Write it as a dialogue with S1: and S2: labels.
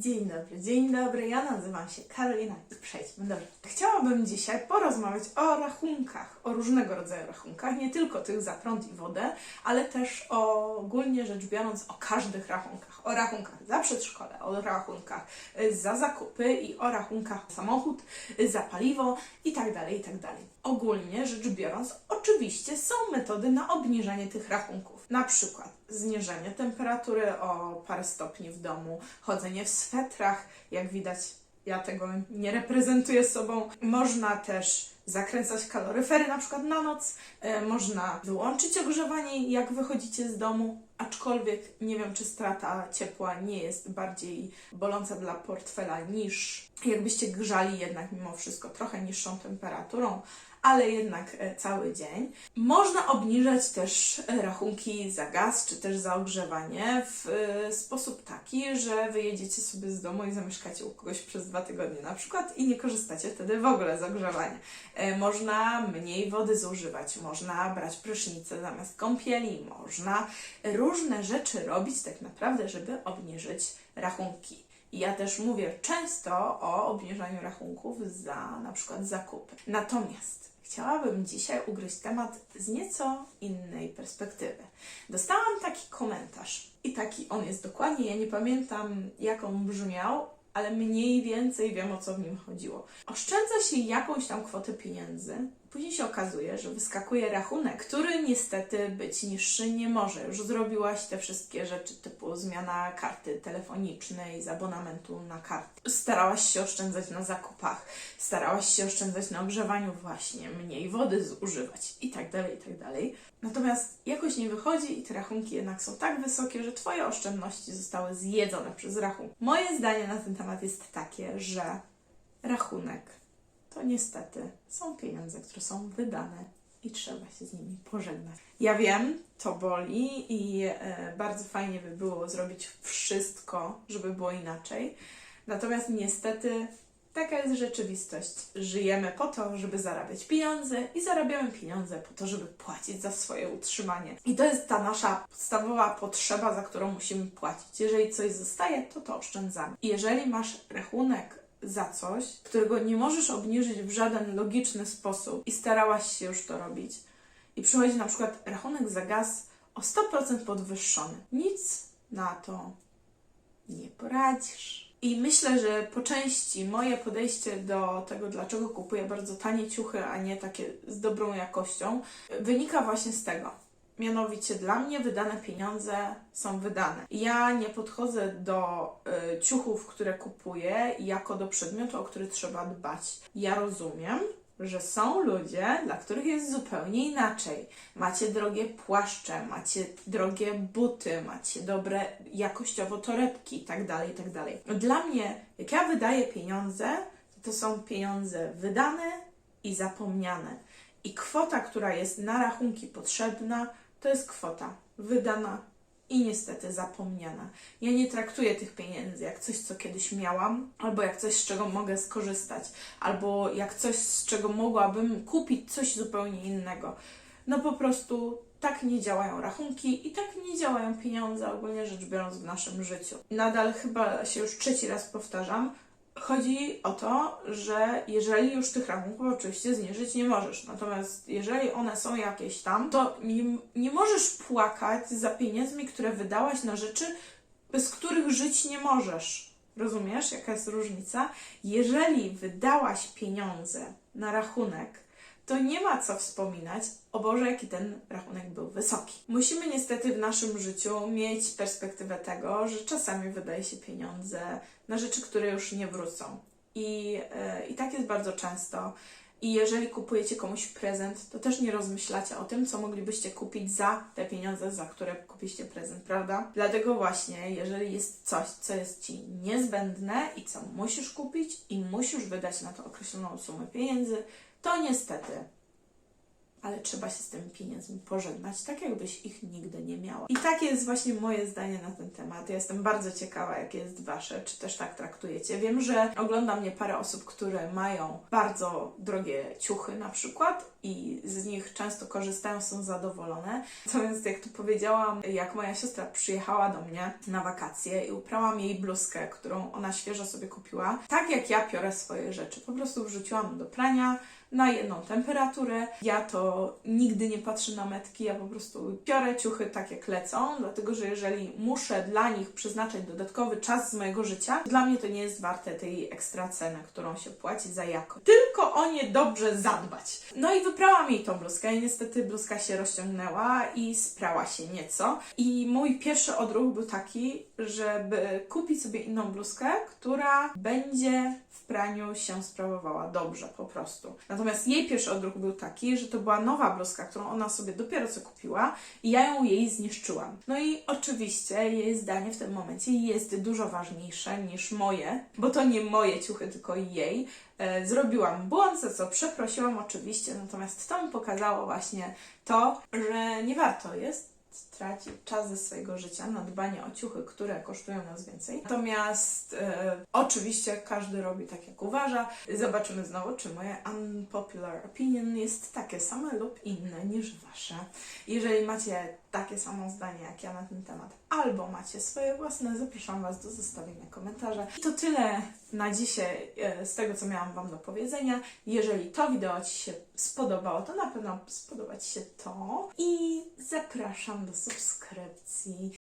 S1: Dzień dobry, dzień dobry. Ja nazywam się Karolina i przejdźmy do. Chciałabym dzisiaj porozmawiać o rachunkach, o różnego rodzaju rachunkach, nie tylko tych za prąd i wodę, ale też o, ogólnie rzecz biorąc o każdych rachunkach. O rachunkach za przedszkole, o rachunkach y, za zakupy i o rachunkach za samochód, y, za paliwo i tak dalej, i tak. Ogólnie rzecz biorąc, oczywiście są metody na obniżanie tych rachunków. Na przykład zniżenie temperatury o parę stopni w domu, chodzenie w swetrach, jak widać ja tego nie reprezentuję sobą. Można też zakręcać kaloryfery na przykład na noc, e, można wyłączyć ogrzewanie jak wychodzicie z domu, aczkolwiek nie wiem czy strata ciepła nie jest bardziej boląca dla portfela niż jakbyście grzali jednak mimo wszystko trochę niższą temperaturą, ale jednak e, cały dzień. Można obniżać też e, rachunki za gaz czy też za ogrzewanie w e, sposób taki, że wyjedziecie sobie z domu i zamieszkacie u kogoś przez dwa tygodnie na przykład i nie korzystacie wtedy w ogóle z ogrzewania. Można mniej wody zużywać, można brać prysznice zamiast kąpieli, można różne rzeczy robić tak naprawdę, żeby obniżyć rachunki. I ja też mówię często o obniżaniu rachunków za na przykład zakupy. Natomiast chciałabym dzisiaj ugryźć temat z nieco innej perspektywy. Dostałam taki komentarz i taki on jest dokładnie, ja nie pamiętam jak on brzmiał, ale mniej więcej wiem o co w nim chodziło. Oszczędza się jakąś tam kwotę pieniędzy, później się okazuje, że wyskakuje rachunek, który niestety być niższy nie może. Już zrobiłaś te wszystkie rzeczy typu zmiana karty telefonicznej z abonamentu na kartę. Starałaś się oszczędzać na zakupach, starałaś się oszczędzać na ogrzewaniu właśnie, mniej wody zużywać i tak dalej, i tak. Natomiast jakoś nie wychodzi i te rachunki jednak są tak wysokie, że Twoje oszczędności zostały zjedzone przez rachunek. Moje zdanie na ten temat jest takie, że rachunek to niestety są pieniądze, które są wydane i trzeba się z nimi pożegnać. Ja wiem, to boli i e, bardzo fajnie by było zrobić wszystko, żeby było inaczej. Natomiast niestety taka jest rzeczywistość. Żyjemy po to, żeby zarabiać pieniądze i zarabiamy pieniądze po to, żeby płacić za swoje utrzymanie. I to jest ta nasza podstawowa potrzeba, za którą musimy płacić. Jeżeli coś zostaje, to to oszczędzamy. I jeżeli masz rachunek za coś, którego nie możesz obniżyć w żaden logiczny sposób i starałaś się już to robić, i przychodzi na przykład rachunek za gaz o 100% podwyższony, nic na to nie poradzisz. I myślę, że po części moje podejście do tego, dlaczego kupuję bardzo tanie ciuchy, a nie takie z dobrą jakością, wynika właśnie z tego. Mianowicie dla mnie wydane pieniądze są wydane. Ja nie podchodzę do y, ciuchów, które kupuję, jako do przedmiotu, o który trzeba dbać. Ja rozumiem, że są ludzie, dla których jest zupełnie inaczej. Macie drogie płaszcze, macie drogie buty, macie dobre jakościowo torebki itd., itd. Dla mnie, jak ja wydaję pieniądze, to są pieniądze wydane i zapomniane. I kwota, która jest na rachunki potrzebna, to jest kwota wydana i niestety zapomniana. Ja nie traktuję tych pieniędzy jak coś, co kiedyś miałam, albo jak coś, z czego mogę skorzystać, albo jak coś, z czego mogłabym kupić coś zupełnie innego. No po prostu tak nie działają rachunki i tak nie działają pieniądze, ogólnie rzecz biorąc, w naszym życiu. Nadal chyba się już trzeci raz powtarzam, Chodzi o to, że jeżeli już tych rachunków oczywiście zniżyć nie możesz, natomiast jeżeli one są jakieś tam, to nie, nie możesz płakać za pieniędzmi, które wydałaś na rzeczy, bez których żyć nie możesz. Rozumiesz, jaka jest różnica? Jeżeli wydałaś pieniądze na rachunek, to nie ma co wspominać, o Boże, jaki ten rachunek był wysoki. Musimy niestety w naszym życiu mieć perspektywę tego, że czasami wydaje się pieniądze na rzeczy, które już nie wrócą. I, e, I tak jest bardzo często. I jeżeli kupujecie komuś prezent, to też nie rozmyślacie o tym, co moglibyście kupić za te pieniądze, za które kupiliście prezent, prawda? Dlatego właśnie, jeżeli jest coś, co jest Ci niezbędne i co musisz kupić i musisz wydać na to określoną sumę pieniędzy, to niestety ale trzeba się z tymi pieniędzmi pożegnać, tak jakbyś ich nigdy nie miała. I takie jest właśnie moje zdanie na ten temat. Ja jestem bardzo ciekawa, jakie jest Wasze, czy też tak traktujecie. Wiem, że ogląda mnie parę osób, które mają bardzo drogie ciuchy na przykład i z nich często korzystają, są zadowolone. Natomiast jak tu powiedziałam, jak moja siostra przyjechała do mnie na wakacje i uprałam jej bluzkę, którą ona świeżo sobie kupiła, tak jak ja piorę swoje rzeczy. Po prostu wrzuciłam do prania, na jedną temperaturę. Ja to nigdy nie patrzę na metki, ja po prostu piorę ciuchy tak jak lecą, dlatego że jeżeli muszę dla nich przeznaczać dodatkowy czas z mojego życia, dla mnie to nie jest warte tej ekstra ceny, którą się płaci za jakość. Tylko o nie dobrze zadbać. No i wyprałam jej tą bluzkę i niestety bluzka się rozciągnęła i sprała się nieco. I mój pierwszy odruch był taki, żeby kupić sobie inną bluzkę, która będzie w praniu się sprawowała dobrze po prostu. Natomiast jej pierwszy odruch był taki, że to była nowa bluzka, którą ona sobie dopiero co kupiła i ja ją jej zniszczyłam. No i oczywiście jej zdanie w tym momencie jest dużo ważniejsze niż moje, bo to nie moje ciuchy, tylko jej. E, Zrobiłam błąd, za co przeprosiłam oczywiście, natomiast to mi pokazało właśnie to, że nie warto jest tracić czas ze swojego życia na dbanie o ciuchy, które kosztują nas więcej. Natomiast e, oczywiście każdy robi tak, jak uważa. Zobaczymy znowu, czy moje unpopular opinion jest takie same lub inne niż wasze. Jeżeli macie takie samo zdanie jak ja na ten temat, albo macie swoje własne, zapraszam was do zostawienia komentarza. I to tyle na dzisiaj e, z tego, co miałam wam do powiedzenia. Jeżeli to wideo ci się spodobało, to na pewno spodoba ci się to. I zapraszam do subskrypcji.